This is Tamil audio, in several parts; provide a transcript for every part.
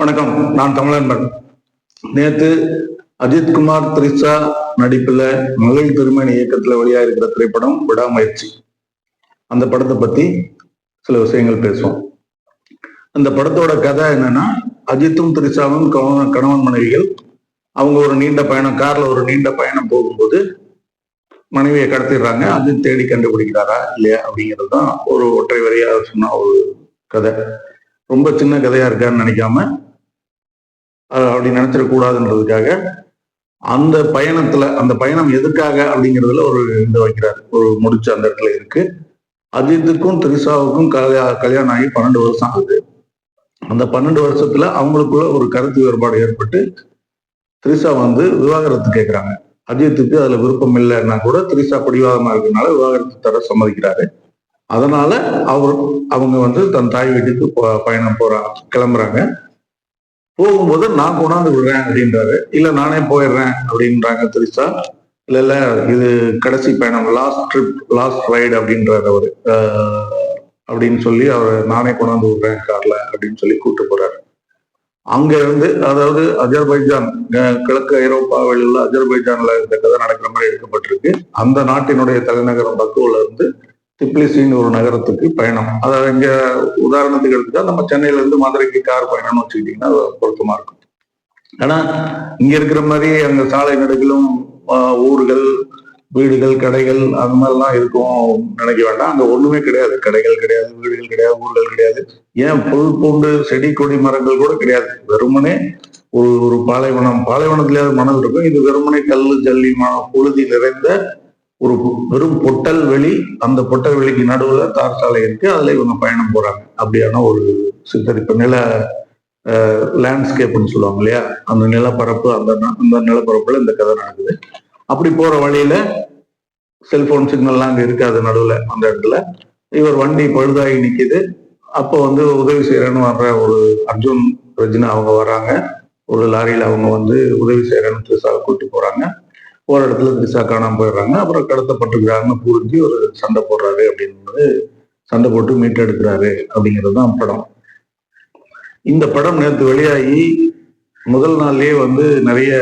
வணக்கம். நான் தமிழன்பன் நேத்து அஜித்குமார் திரிஷா நடிப்புல மகள் திருமண இயக்கத்துல வெளியா இருக்கிற திரைப்படம் விடாமுயற்சி. அந்த படத்தை பத்தி சில விஷயங்கள் பேசுவோம். அந்த படத்தோட கதை என்னன்னா அஜித்தும் திரிஷாவும் கணவன் கணவன் மனைவிகள் அவங்க ஒரு நீண்ட பயணம் கார்ல ஒரு நீண்ட பயணம் போகும்போது மனைவியை கடத்திடுறாங்க. அது தேடி கண்டுபிடிக்கிறாரா இல்லையா அப்படிங்கிறது தான் ஒரு ஒற்றை வரியா சொன்ன ஒரு கதை. ரொம்ப சின்ன கதையா இருக்கான்னு நினைக்காம அப்படி நினைச்சிடக்கூடாதுன்றதுக்காக அந்த பயணத்துல அந்த பயணம் எதுக்காக அப்படிங்கிறதுல ஒரு இந்த வைக்கிறார். ஒரு முடிச்சு அந்த இடத்துல இருக்கு. அஜித்துக்கும் திரிசாவுக்கும் கல்யா- கல்யாணம் ஆகி பன்னெண்டு வருஷம் ஆகுது. அந்த பன்னெண்டு வருஷத்துல அவங்களுக்குள்ள ஒரு கருத்து வேறுபாடு ஏற்பட்டு திரிசா வந்து விவாகரத்து கேட்கிறாங்க அஜித்துக்கு அதுல விருப்பம் இல்லைன்னா கூட திரிசா பிடிவாதமா இருக்கிறதுனால விவாகரத்து தர சம்மதிக்கிறாரு. அதனால அவர் அவங்க வந்து தன் தாய் வீட்டுக்கு பயணம் போறாங்க கிளம்புறாங்க. போகும்போது நான் கொண்டாந்து விடுறேன் அப்படின்றாரு. இல்ல நானே போயிடுறேன் அப்படின்றாங்க திரிஷா இல்ல இல்ல இது கடைசி பயணம் லாஸ்ட் ட்ரிப் லாஸ்ட் ரைடு அப்படின்றாரு அவரு. அப்படின்னு சொல்லி அவர் நானே கொண்டாந்து விடுறேன் கார்ல அப்படின்னு சொல்லி கூட்டு போறாரு. அங்க இருந்து அதாவது அஜர்பைஜான் கிழக்கு ஐரோப்பாவில் உள்ள அஜர்பைஜான்ல இந்த கதை நடக்கிற மாதிரி எடுக்கப்பட்டிருக்கு. அந்த நாட்டினுடைய தலைநகரம் பக்குவில இருந்து திப்ளிசின்னு ஒரு நகரத்துக்கு பயணம். அதாவது இங்க உதாரணத்துக்கு எடுத்துட்டா நம்ம சென்னையில இருந்து மதுரைக்கு கார் பயணம்னு வச்சுக்கிட்டீங்கன்னா அது பொருத்தமா இருக்கும். ஆனா இங்க இருக்கிற மாதிரி அங்க சாலை நடுகளும் ஆஹ், ஊர்கள் வீடுகள் கடைகள் அந்த மாதிரிலாம் இருக்கும் நினைக்க வேண்டாம். அங்க ஒண்ணுமே கிடையாது. கடைகள் கிடையாது வீடுகள் கிடையாது ஊர்கள் கிடையாது. ஏன்? புல் பூண்டு செடி கொடி மரங்கள் கூட கிடையாது. வெறுமனே ஒரு ஒரு பாலைவனம். பாலைவனத்திலேயாவது மனம் இருக்கும். இது வெறுமனே கல் ஜல்லி புழுதி நிறைந்த ஒரு வெறும் பொட்டல் வெளி அந்த பொட்டல் வெளிக்கு நடுவுல தார் சாலை இருக்கு. அதுல இவங்க பயணம் போறாங்க. அப்படியான ஒரு சித்தரிப்பு நில லேண்ட்ஸ்கேப்னு சொல்லுவாங்க இல்லையா? அந்த நிலப்பரப்பு அந்த அந்த நிலப்பரப்புல இந்த கதை நடக்குது. அப்படி போற வழியில செல்போன் சிக்னல்லாம் அங்க இருக்காது நடுவுல அந்த இடத்துல. இவர் வண்டி பழுதாகி நிக்குது. அப்போ வந்து உதவி செய்யறேன்னு வர்ற ஒரு அர்ஜுன் ரஜினா அவங்க வராங்க. ஒரு லாரியில அவங்க வந்து உதவி செய்யறேன்னு திருசாவை கூட்டிட்டு போறாங்க. ஒரு இடத்துல திரிசா காணாம போயிடுறாங்க. அப்புறம் கடத்தப்பட்டுக்கிறாங்கன்னு புரிஞ்சு ஒரு சண்டை போடுறாரு அப்படின்றது சண்டை போட்டு மீட்டெடுக்கிறாரு அப்படிங்கிறது தான் படம். இந்த படம் நேற்று வெளியாகி முதல் நாள்லயே வந்து நிறைய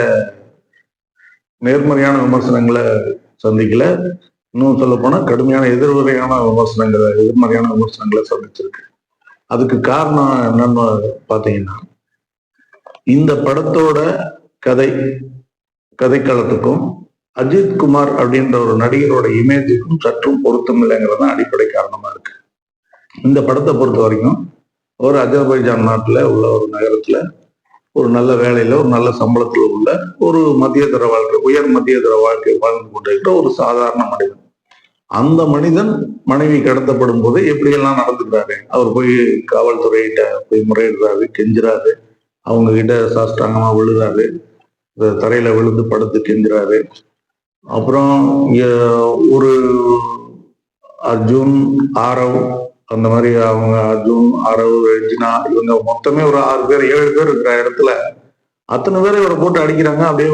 நேர்மறையான விமர்சனங்களை சந்திக்கல. இன்னும் சொல்ல போனா கடுமையான எதிர்மறையான விமர்சனங்களை எதிர்மறையான விமர்சனங்களை சந்திச்சிருக்கு. அதுக்கு காரணம் என்னன்னு பாத்தீங்கன்னா இந்த படத்தோட கதை கதைக்களத்துக்கும் அஜித் குமார் அப்படின்ற ஒரு நடிகரோட இமேஜுக்கும் சற்றும் பொருத்தம் இல்லைங்கிறது தான் அடிப்படை காரணமா இருக்கு. இந்த படத்தை பொறுத்த வரைக்கும் ஒரு அஜர்பைஜான் நாட்டில் உள்ள ஒரு நகரத்துல ஒரு நல்ல வேலையில ஒரு நல்ல சம்பளத்துல உள்ள ஒரு மத்தியதர வாழ்க்கை உயர் மத்தியதர வாழ்க்கை வாழ்ந்து கொண்டிருக்கிற ஒரு சாதாரண மனிதன். அந்த மனிதன் மனைவி கடத்தப்படும் போது எப்படியெல்லாம் நடந்துக்கிறாரு? அவர் போய் காவல்துறையிட்ட போய் முறையிடுறாரு கெஞ்சுறாரு அவங்க கிட்ட சாஷ்டாங்கமா விழுறாரு. தரையில விழுந்து படுத்து கெஞ்சுறாரு. அப்புறம் ஒரு அர்ஜுன் ஆரவ் அந்த மாதிரி அவங்க அர்ஜுன் ஆரவ் ரெஜினா இவங்க மொத்தமே ஒரு ஆறு பேர் ஏழு பேர் இருக்கிற இடத்துல அத்தனை பேர் இவரை போட்டு அடிக்கிறாங்க. அப்படியே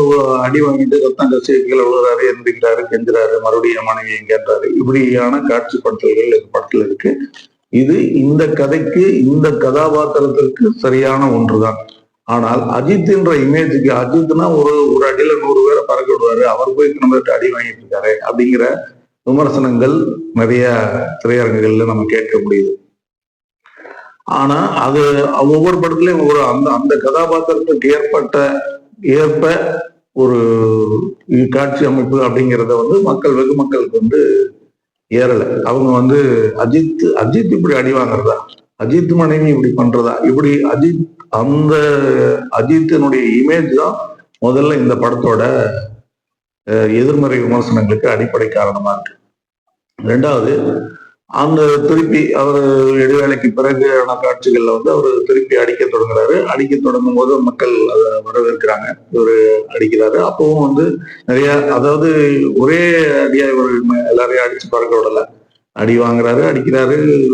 அடி வாங்கிட்டு ரத்தம் கசி கீழே விழுறாரு எந்திரிக்கிறாரு கெஞ்சுறாரு. மறுபடியும் மனைவி கேட்டாரு இப்படியான காட்சிப்படுத்தல்கள் இந்த படத்துல இருக்கு. இது இந்த கதைக்கு இந்த கதாபாத்திரத்திற்கு சரியான ஒன்றுதான். ஆனால் அஜித் என்ற இமேஜுக்கு அஜித்னா ஒரு ஒரு அடியில நூறு பேரை பறக்க விடுவாரு அவர் போய் இத்தனை அடி வாங்கிட்டு இருக்காரு அப்படிங்கிற விமர்சனங்கள் நிறைய திரையரங்குகள்ல நம்ம கேட்க முடியுது. ஆனா அது ஒவ்வொரு படத்துலயும் ஒரு அந்த அந்த கதாபாத்திரத்துக்கு ஏற்பட்ட ஏற்ப ஒரு காட்சி அமைப்பு அப்படிங்கிறத வந்து மக்கள் வெகு மக்களுக்கு வந்து ஏறல. அவங்க வந்து அஜித் அஜித் இப்படி அடி வாங்குறதா? அஜித் மனைவி இப்படி பண்றதா? இப்படி அஜித் அந்த அஜித்தினுடைய இமேஜ் தான் முதல்ல இந்த படத்தோட எதிர்மறை விமர்சனங்களுக்கு அடிப்படை காரணமா இருக்கு. ரெண்டாவது அந்த திருப்பி அவர் இடைவேளைக்கு பிறகான காட்சிகள்ல வந்து அவர் திருப்பி அடிக்க தொடங்குறாரு. அடிக்க தொடங்கும் போது மக்கள் அதை வரவேற்கிறாங்க. இவர் அடிக்கிறாரு. அப்பவும் வந்து நிறைய அதாவது ஒரே அடியா இவர் எல்லாரையும் அடிச்சு பறக்க விடல. அடி வாங்குறாரு அடிக்கிறாரு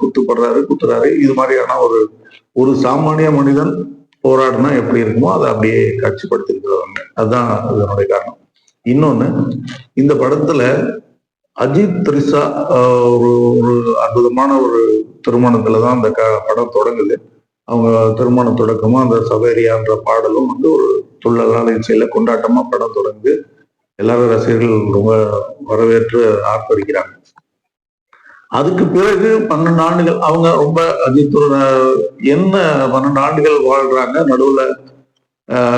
குத்துப்படுறாரு குத்துறாரு. இது மாதிரியான ஒரு ஒரு சாமானிய மனிதன் போராடினா எப்படி இருக்குமோ அதை அப்படியே காட்சிப்படுத்திருக்கிறவங்க அதுதான் இதனுடைய காரணம். இன்னொன்னு இந்த படத்துல அஜித் த்ரிஷா ஒரு ஒரு அற்புதமான ஒரு திருமணத்துல தான் அந்த க- படம் தொடங்குது. அவங்க திருமண தொடக்கமும் அந்த சவேரியான்ற பாடலும் வந்து ஒரு துள்ளலான இசையில கொண்டாட்டமா படம் தொடங்குது. எல்லாரும் ரசிகர்கள் ரொம்ப வரவேற்று ஆர்ப்பரிக்கிறாங்க. அதுக்கு பிறகு பன்னெண்டு ஆண்டுகள் அவங்க ரொம்ப அஜித் என்ன பன்னெண்டு ஆண்டுகள் வாழ்றாங்க? நடுவுல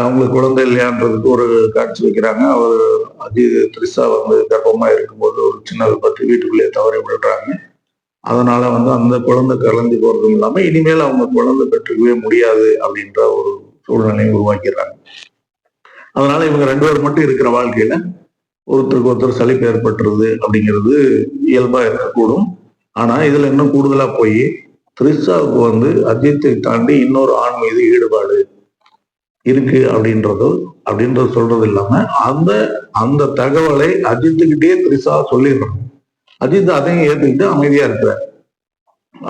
அவங்களுக்கு குழந்தை இல்லையான்றதுக்கு ஒரு காட்சி வைக்கிறாங்க. அவர் அஜித் த்ரிஷா வந்து கர்ப்பமா இருக்கும்போது ஒரு சின்ன விபத்து வீட்டுக்குள்ளேயே தவறி விடுறாங்க அதனால வந்து அந்த குழந்தை கலந்து போறதும் இல்லாம இனிமேல் அவங்க குழந்தை பெற்றுக்கவே முடியாது அப்படின்ற ஒரு சூழ்நிலையை உருவாக்கிறாங்க அதனால இவங்க ரெண்டு பேர் மட்டும் இருக்கிற வாழ்க்கையில ஒருத்தருக்கு ஒருத்தர் சலிப்பு ஏற்பட்டுறது அப்படிங்கிறது இயல்பா இருக்கக்கூடும். ஆனா இதுல இன்னும் கூடுதலா போய் த்ரிஷாவுக்கு வந்து அஜித்தை தாண்டி இன்னொரு ஆண் மீது ஈடுபாடு இருக்கு அப்படின்றது அப்படின்றது சொல்றது இல்லாம அந்த அந்த தகவலை அஜித்துக்கிட்டே த்ரிஷா சொல்லிடுறோம் அஜித் அதையும் ஏத்துக்கிட்டு அமைதியா இருக்கிறார்.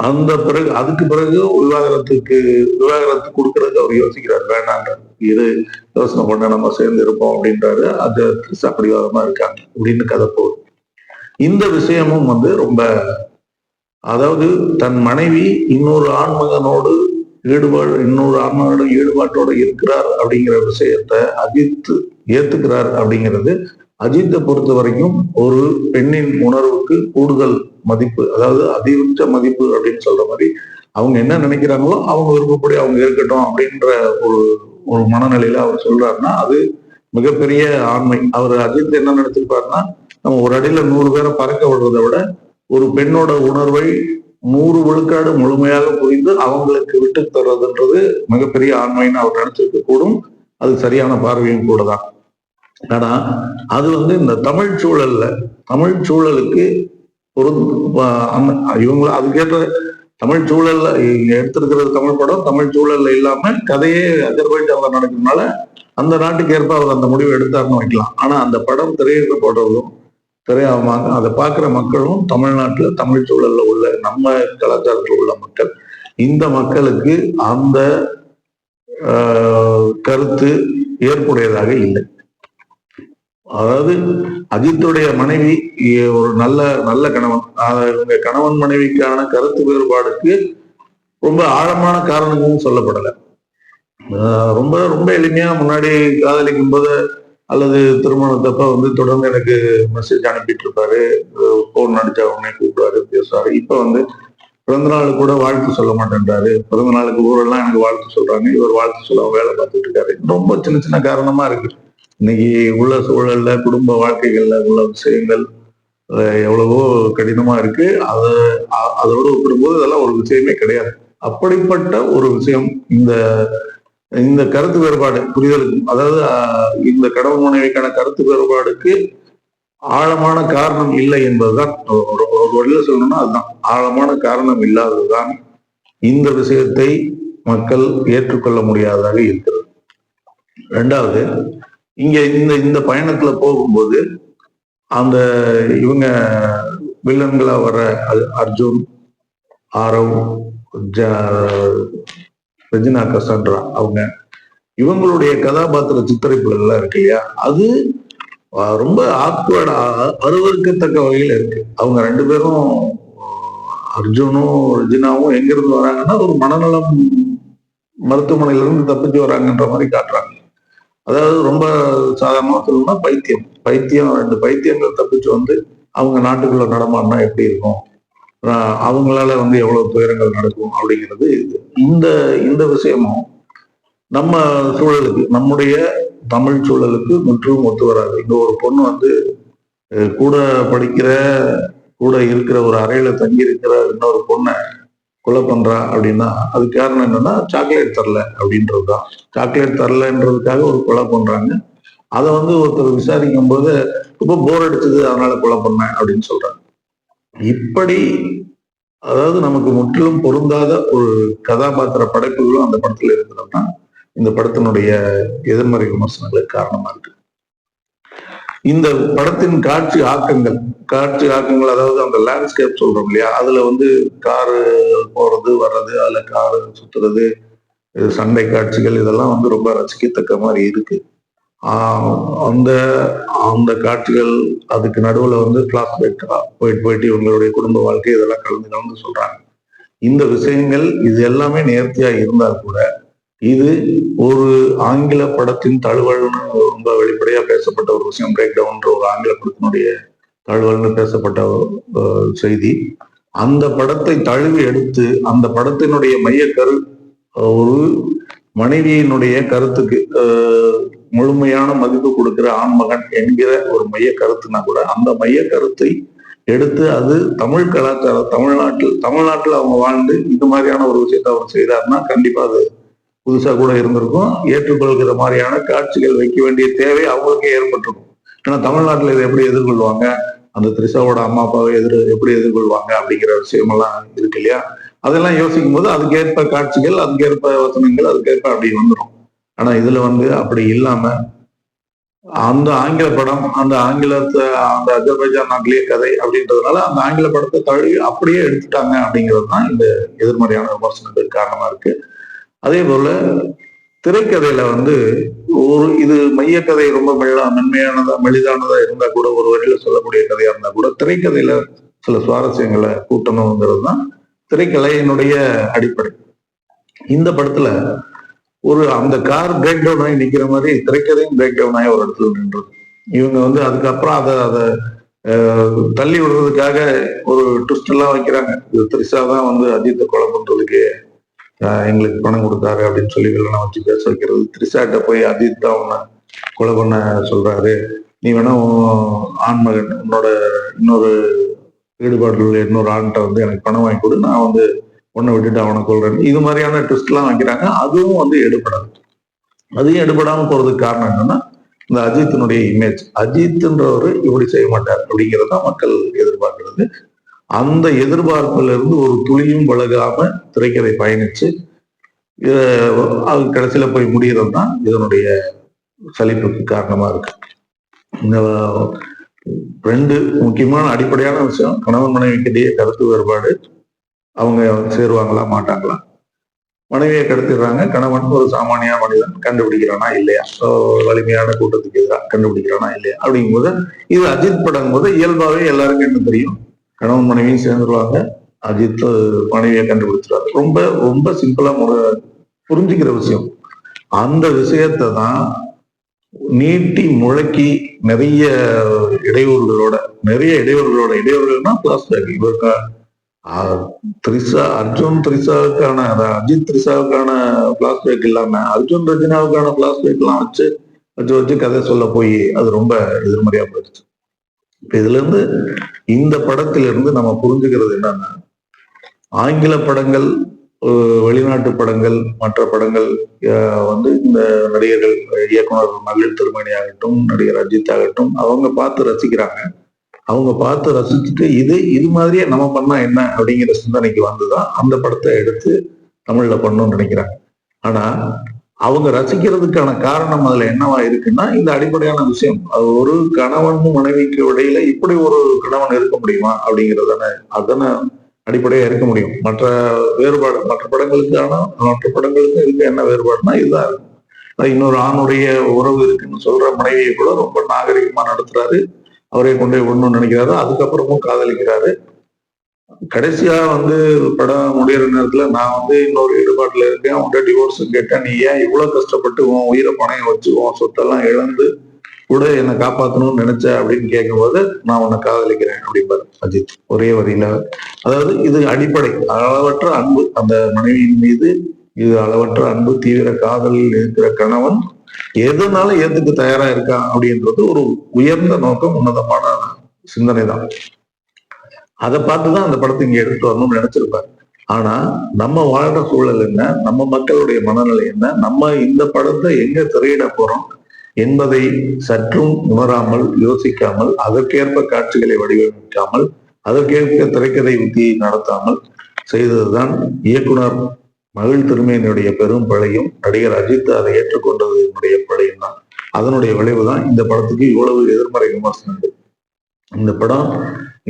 அந்த பிறகு அதுக்கு பிறகு விவாகரத்துக்கு விவாகரத்து கொடுக்கறதுக்கு அவர் யோசிக்கிறார் வேணான்ற இது யோசனை பண்ண நம்ம சேர்ந்து இருப்போம் அப்படின்றாரு. அது பிடிவாதமா இருக்காங்க அப்படின்னு கதை போகுது. இந்த விஷயமும் வந்து ரொம்ப அதாவது தன் மனைவி இன்னொரு ஆண்மகனோடு ஈடுபாடு இன்னொரு ஆன்மகனோட ஈடுபாட்டோட இருக்கிறார் அப்படிங்கிற விஷயத்த அஜித் ஏத்துக்கிறார் அப்படிங்கிறது அஜித்தை பொறுத்த வரைக்கும் ஒரு பெண்ணின் உணர்வுக்கு கூடுதல் மதிப்பு அதாவது அதிகபட்ச மதிப்பு அப்படின்னு சொல்ற மாதிரி அவங்க என்ன நினைக்கிறாங்களோ அவங்க விருப்பப்படி அவங்க இருக்கட்டும் அப்படின்ற ஒரு ஒரு மனநிலையில அவர் சொல்றாருன்னா அது மிகப்பெரிய ஆண்மை. அவர் அஜித் என்ன நினைச்சிருப்பாருன்னா நம்ம ஒரு அடியில நூறு பேரை பறக்க விடுறதை விட ஒரு பெண்ணோட உணர்வை நூறு விழுக்காடு முழுமையாக புரிந்து அவங்களுக்கு விட்டு தர்றதுன்றது மிகப்பெரிய ஆண்மைன்னு அவர் நினைச்சிருக்க கூடும். அது சரியான பார்வையும் கூட தான் ஆனா அது வந்து இந்த தமிழ் சூழல்ல தமிழ் சூழலுக்கு ஒரு இவங்க அதுக்கேற்ற தமிழ் சூழல்ல எடுத்திருக்கிறது தமிழ் படம் தமிழ் சூழல்ல இல்லாம கதையே அஜர்பைஜான்ல நடக்கிறதுனால அந்த நாட்டுக்கு ஏற்ப அவர் அந்த முடிவு எடுத்தாருன்னு வைக்கலாம். ஆனா அந்த படம் திரையிடப்படுறதும் திரையாமாங்க அதை பார்க்குற மக்களும் தமிழ்நாட்டுல தமிழ் சூழல்ல உள்ள நம்ம கலாச்சாரத்தில் உள்ள மக்கள் இந்த மக்களுக்கு அந்த கருத்து ஏற்புடையதாக இல்லை. அதாவது அஜித்துடைய மனைவி ஒரு நல்ல நல்ல கணவன். இவங்க கணவன் மனைவிக்கான கருத்து வேறுபாடுக்கு ரொம்ப ஆழமான காரணங்களும் சொல்லப்படலை. ரொம்ப ரொம்ப எளிமையா முன்னாடி காதலிக்கும் போது அல்லது திருமணத்தப்ப வந்து தொடர்ந்து எனக்கு மெசேஜ் அனுப்பிட்டு இருப்பாரு போன் அடிச்சா உடனே கூப்பிடுவாரு பேசுவாரு. இப்ப வந்து பிறந்த நாள் கூட வாழ்த்து சொல்ல மாட்டேன்றாரு. பிறந்த நாளுக்கு ஊரெல்லாம் எனக்கு வாழ்த்து சொல்றாங்க. இவர் வாழ்த்து சொல்ல வேலை பார்த்துட்டு இருக்காரு ரொம்ப சின்ன சின்ன காரணமா இருக்கு. இன்னைக்கு உள்ள சூழல்ல குடும்ப வாழ்க்கைகள்ல உள்ள விஷயங்கள் எவ்வளவோ கடினமா இருக்கு. அதை அதோடு ஒப்பிடும்போது இதெல்லாம் ஒரு விஷயமே கிடையாது. அப்படிப்பட்ட ஒரு விஷயம் இந்த இந்த கருத்து வேறுபாடு புரிதலுக்கு அதாவது இந்த கடவுள் மனைவிக்கான கருத்து வேறுபாடுக்கு ஆழமான காரணம் இல்லை என்பதுதான் ஒரு வழியில சொல்லணும்னா அதுதான். ஆழமான காரணம் இல்லாததுதான் இந்த விஷயத்தை மக்கள் ஏற்றுக்கொள்ள முடியாததாக இருக்கிறது. ரெண்டாவது இங்க இந்த இந்த பயணத்துல போகும்போது அந்த இவங்க வில்லன்களா வர அர்ஜுன் ஆரவ் ரஜினா கசான்ட்ரா அவங்க இவங்களுடைய கதாபாத்திர சித்தரிப்புகள் எல்லாம் இருக்கு இல்லையா? அது ரொம்ப ஆக்வர்டா அருவறுக்கத்தக்க வகையில இருக்கு. அவங்க ரெண்டு பேரும் அர்ஜுனும் ரஜினாவும் எங்கிருந்து வராங்கன்னா ஒரு மனநலம் மருத்துவமனையில இருந்து தப்பிச்சு வராங்கன்ற மாதிரி காட்டுறாங்க. அதாவது ரொம்ப சாதாரணமா சொல்லணும்னா பைத்தியம். பைத்தியம் ரெண்டு பைத்தியங்கள் தப்பிச்சு வந்து அவங்க நாட்டுக்குள்ள நடமாடினா எப்படி இருக்கும்? அவங்களால வந்து எவ்வளவு துயரங்கள் நடக்கும் அப்படிங்கிறது இது. இந்த இந்த விஷயமும் நம்ம சூழலுக்கு நம்முடைய தமிழ் சூழலுக்கு முற்றிலும் ஒத்து வராது. இங்க ஒரு பொண்ணு வந்து கூட படிக்கிற கூட இருக்கிற ஒரு அறையில தங்கி இருக்கிற இன்னொரு பொண்ணை கொலை பண்றா அப்படின்னா அது காரணம் என்னன்னா சாக்லேட் தரல அப்படின்றதுதான் சாக்லேட் தரலன்றதுக்காக ஒரு கொலை பண்றாங்க. அதை வந்து ஒருத்தர் விசாரிக்கும் போது ரொம்ப போர் அடிச்சது அதனால கொலை பண்ணேன் அப்படின்னு சொல்றாங்க. இப்படி அதாவது நமக்கு முற்றிலும் பொருந்தாத ஒரு கதாபாத்திர படைப்புகளும் அந்த படத்துல இருக்கிறதுனா இந்த படத்தினுடைய எதிர்மறை விமர்சனங்களுக்கு காரணமா இருக்கு. இந்த படத்தின் காட்சி ஆக்கங்கள் காட்சி ஆக்கங்கள் அதாவது அந்த லேண்ட்ஸ்கேப் சொல்றோம் இல்லையா? அதுல வந்து காரு போறது வர்றது அதுல காரு சுத்துறது சண்டை காட்சிகள் இதெல்லாம் வந்து ரொம்ப ரசிக்கத்தக்க மாதிரி இருக்கு. அந்த அந்த காட்சிகள் அதுக்கு நடுவில் வந்து கிளாஸ்மேட் போயிட்டு போயிட்டு இவங்களுடைய குடும்ப வாழ்க்கை இதெல்லாம் கலந்து கலந்து சொல்றாங்க. இந்த விஷயங்கள் இது எல்லாமே நேர்த்தியா இருந்தால் கூட இது ஒரு ஆங்கில படத்தின் தழுவல்னு ரொம்ப வெளிப்படையா பேசப்பட்ட ஒரு விஷயம் பிரேக் டவுன்ற ஒரு ஆங்கில படத்தினுடைய தழுவல்னு பேசப்பட்ட செய்தி. அந்த படத்தை தழுவி எடுத்து அந்த படத்தினுடைய மையக்கரு ஒரு மனைவியினுடைய கருத்துக்கு முழுமையான மதிப்பு கொடுக்கிற ஆண்மகன் என்கிற ஒரு மைய கருத்துனா கூட அந்த மைய கருத்தை எடுத்து அது தமிழ் கலாச்சாரம் தமிழ்நாட்டில் தமிழ்நாட்டில் அவங்க வாழ்ந்து இது மாதிரியான ஒரு விஷயத்தை அவர் செய்தார்னா கண்டிப்பா அது புதுசா கூட இருந்திருக்கும். ஏற்றுக்கொள்கிற மாதிரியான காட்சிகள் வைக்க வேண்டிய தேவை அவங்களுக்கே ஏற்பட்டிருக்கும். ஏன்னா தமிழ்நாட்டில் இதை எப்படி எதிர்கொள்வாங்க? அந்த த்ரிஷாவோட அம்மா அப்பாவை எதிர் எப்படி எதிர்கொள்வாங்க? அப்படிங்கிற விஷயமெல்லாம் இருக்கு இல்லையா? அதெல்லாம் யோசிக்கும் போது அதுக்கேற்ப காட்சிகள் அதுக்கேற்ப வசனங்கள் அதுக்கேற்ப அப்படி வந்துடும் ஆனா இதுல வந்து அப்படி இல்லாம அந்த ஆங்கில படம் அந்த ஆங்கிலத்தை அந்த அஜர்பைஜான் நாட்டிலேயே கதை அப்படின்றதுனால அந்த ஆங்கில படத்தை தழுவி அப்படியே எடுத்துட்டாங்க அப்படிங்கிறது தான் இந்த எதிர்மறையான விமர்சனத்துக்கு காரணமா இருக்கு. அதே போல திரைக்கதையில வந்து ஒரு இது மையக்கதை ரொம்ப மெல்லா மென்மையானதா மெலிதானதா இருந்தா கூட ஒரு வரியில சொல்லக்கூடிய கதையா இருந்தா கூட திரைக்கதையில சில சுவாரஸ்யங்களை கூட்டணுங்கிறது தான் திரைக்கலையினுடைய அடிப்படை. இந்த படத்துல ஒரு அந்த கார் பிரேக் டவுன் ஆகி நிக்கிற மாதிரி திரைக்கதையும் பிரேக் டவுன் ஆகி ஒரு இடத்துல நின்றது. இவங்க வந்து அதுக்கப்புறம் அதை அதை தள்ளி விடுறதுக்காக ஒரு ட்விஸ்ட் எல்லாம் வைக்கிறாங்க. இது த்ரிஷா தான் வந்து அஜித்தை கொலை பண்றதுக்கு எங்களுக்கு பணம் கொடுத்தாரு அப்படின்னு சொல்லி வில்லனை வச்சு பேச வைக்கிறது. திரிசாட்ட போய் அஜித் தான் உன்னை கொலை பண்ண சொல்றாரு. நீ வேணா ஆண்மகன் உன்னோட இன்னொரு ஈடுபாடுகள் இன்னொரு ஆண்கிட்ட வந்து எனக்கு பணம் வாங்கி கொடு நான் வந்து உன்னை விட்டுட்டு அவனை கொள்றேன் இது மாதிரியான ட்விஸ்ட் எல்லாம் வைக்கிறாங்க. அதுவும் வந்து எடுபடாது அதையும் எடுபடாம போறதுக்கு காரணம் என்னன்னா இந்த அஜித்தினுடைய இமேஜ் அஜித்ன்றவர் இப்படி செய்ய மாட்டார் அப்படிங்கிறத மக்கள் எதிர்பார்க்கிறது. அந்த எதிர்பார்ப்புல இருந்து ஒரு துளியும் விலகாம திரைக்கதை பயணிச்சு அது கடைசியில போய் முடிகிறது தான் இதனுடைய சலிப்புக்கு காரணமா இருக்கு. ரெண்டு முக்கியமான அடிப்படையான விஷயம் கணவன் மனைவிக்கிட்டேயே கருத்து வேறுபாடு. அவங்க சேருவாங்களா மாட்டாங்களா? மனைவியை கடத்திடுறாங்க கணவன் ஒரு சாமானிய மனிதன் கண்டுபிடிக்கிறானா இல்லையா? வலிமையான கூட்டத்துக்கு எதிராக கண்டுபிடிக்கிறானா இல்லையா? அப்படிங்கும்போது இது அஜித் படம் போது இயல்பாவே எல்லாருக்கும் என்ன தெரியும்? கணவன் மனைவியும் சேர்ந்துருவாங்க அஜித் மனைவியை கண்டுபிடிச்சிருவாரு. ரொம்ப ரொம்ப சிம்பிளா முறை புரிஞ்சுக்கிற விஷயம். அந்த விஷயத்தை தான் நீட்டி முழக்கி நிறைய இடையூறுகளோட நிறைய இடையூறுகளோட இடையூறுகள்னா பிளாஸ்பேக் இவருக்கு ஆஹ், த்ரிஷா அர்ஜுன் த்ரிஷாவுக்கான அஜித் த்ரிஷாவுக்கான பிளாஸ்பேக் இல்லாம அர்ஜுன் ரஜினாவுக்கான பிளாஸ்பேக் எல்லாம் வச்சு வச்சு வச்சு கதை சொல்ல போய் அது ரொம்ப எதிர்மறையா போயிடுச்சு. இப்ப இதுல இருந்து இந்த படத்திலிருந்து நம்ம புரிஞ்சுக்கிறது என்னன்னா ஆங்கில படங்கள் வெளிநாட்டு படங்கள் மற்ற படங்கள் வந்து இந்த நடிகர்கள் இயக்குனர் மகளிர் திருமணி ஆகட்டும் நடிகர் அஜித் ஆகட்டும் அவங்க பார்த்து ரசிக்கிறாங்க. அவங்க பார்த்து ரசிச்சுட்டு இது இது மாதிரியே நம்ம பண்ணா என்ன அப்படிங்கிற சிந்தனைக்கு வந்துதான் அந்த படத்தை எடுத்து தமிழ்ல பண்ணணும்னு நினைக்கிறாங்க. ஆனா அவங்க ரசிக்கிறதுக்கான காரணம் அதுல என்னவா இருக்குன்னா இந்த அடிப்படையான விஷயம். அது ஒரு கணவனும் மனைவிக்கு இடையில இப்படி ஒரு கணவன் இருக்க முடியுமா அப்படிங்கறதான. அதனை அடிப்படையா இருக்க முடியும். மற்ற வேறுபாடு மற்ற படங்களுக்கான மற்ற படங்களுக்கு இருக்க என்ன வேறுபாடுனா இதுதான் இருக்கும். இன்னொரு ஆணுடைய உறவு இருக்குன்னு சொல்ற மனைவியை கூட ரொம்ப நாகரிகமா நடத்துறாரு. அவரே கொண்டு போய் விடணும்னு நினைக்கிறாரு. அதுக்கப்புறமும் காதலிக்கிறாரு. கடைசியா வந்து படம் முடியிற நேரத்துல நான் வந்து இன்னொரு ஈடுபாட்டுல இருக்கேன். உன்கிட்ட டிவோர்ஸ் கேட்டேன். நீ ஏன் இவ்வளவு கஷ்டப்பட்டு உன் உயிரை பணையம் வச்சு உன் சொத்தெல்லாம் இழந்து கூட என்னை காப்பாத்தணும்னு நினைச்ச அப்படின்னு கேட்கும்போது நான் உன்னை காதலிக்கிறேன் அப்படிம்பாரு அஜித். ஒரே வரியில. அதாவது இது அடிப்படை. அளவற்ற அன்பு அந்த மனைவியின் மீது இது அளவற்ற அன்பு தீவிர காதலில் இருக்கிற கணவன் எதனால ஏத்துக்கு தயாரா இருக்கான் அப்படின்றது ஒரு உயர்ந்த நோக்கம் உன்னதமான சிந்தனை தான் அதை பார்த்துதான் அந்த படத்தை இங்க எடுத்து வரணும்னு நினைச்சிருப்பாரு. ஆனா நம்ம வாழ்ற சூழல் என்ன? நம்ம மக்களுடைய மனநிலை என்ன? நம்ம இந்த படத்தை எங்க திரையிட போறோம்? என்பதை சற்றும் உணராமல் யோசிக்காமல் அதற்கேற்ப காட்சிகளை வடிவமைக்காமல் அதற்கேற்ப திரைக்கதை உத்தியை நடத்தாமல் செய்ததுதான் இயக்குனர் மகிழ் திருமையினுடைய பெரும் பிழையும் நடிகர் அஜித் அதை ஏற்றுக்கொண்டது என்னுடைய பிழையும் தான். அதனுடைய விளைவு தான் இந்த படத்துக்கு இவ்வளவு எதிர்மறை விமர்சனங்கள். இந்த படம்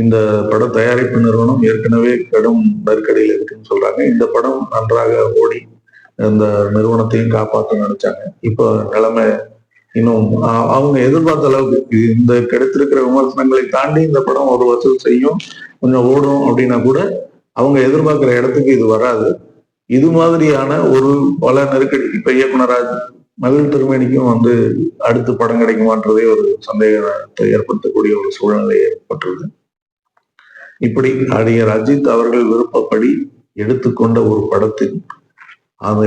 இந்த பட தயாரிப்பு நிறுவனம் ஏற்கனவே கடும் நெருக்கடியில் இருக்குன்னு சொல்றாங்க. இந்த படம் நன்றாக ஓடி இந்த நிறுவனத்தையும் காப்பாற்ற நினைச்சாங்க. இப்போ நிலைமை இன்னும் அவங்க எதிர்பார்த்த அளவுக்கு இந்த கிடைத்திருக்கிற விமர்சனங்களை தாண்டி இந்த படம் ஒரு வசூல் செய்யும் கொஞ்சம் ஓடும் அப்படின்னா கூட அவங்க எதிர்பார்க்கிற இடத்துக்கு இது வராது. இது மாதிரியான ஒரு பல நெருக்கடி இப்ப இயக்குனராஜ் மகிழ் திருமேனிக்கும் வந்து அடுத்து படம் கிடைக்குமான்றதே ஒரு சந்தேகத்தை ஏற்படுத்தக்கூடிய ஒரு சூழ்நிலை ஏற்பட்டுள்ளது. இப்படி நடிகர் அஜித் அவர்கள் விருப்பப்படி எடுத்துக்கொண்ட ஒரு படத்தில் அந்த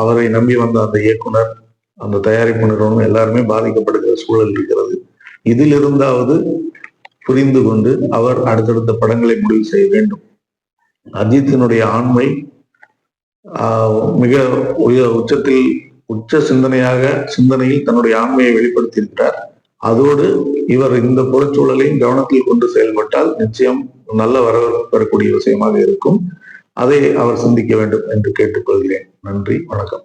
அவரை நம்பி வந்த அந்த இயக்குனர் அந்த தயாரிப்பு நிறுவனம் எல்லாருமே பாதிக்கப்படுகிற சூழல் இருக்கிறது. இதில் இருந்தாவது புரிந்து கொண்டு அவர் அடுத்தடுத்த படங்களை முடிவு செய்ய வேண்டும். அஜித்தினுடைய ஆண்மை ஆஹ், மிக உய உச்சத்தில் உச்ச சிந்தனையாக சிந்தனையில் தன்னுடைய ஆண்மையை வெளிப்படுத்தியிருக்கிறார். அதோடு இவர் இந்த புறச்சூழலையும் கவனத்தில் கொண்டு செயல்பட்டால் நிச்சயம் நல்ல வரவேற்பு பெறக்கூடிய விஷயமாக இருக்கும். அதை அவர் சிந்திக்க வேண்டும் என்று கேட்டுக்கொள்கிறேன். நன்றி வணக்கம்.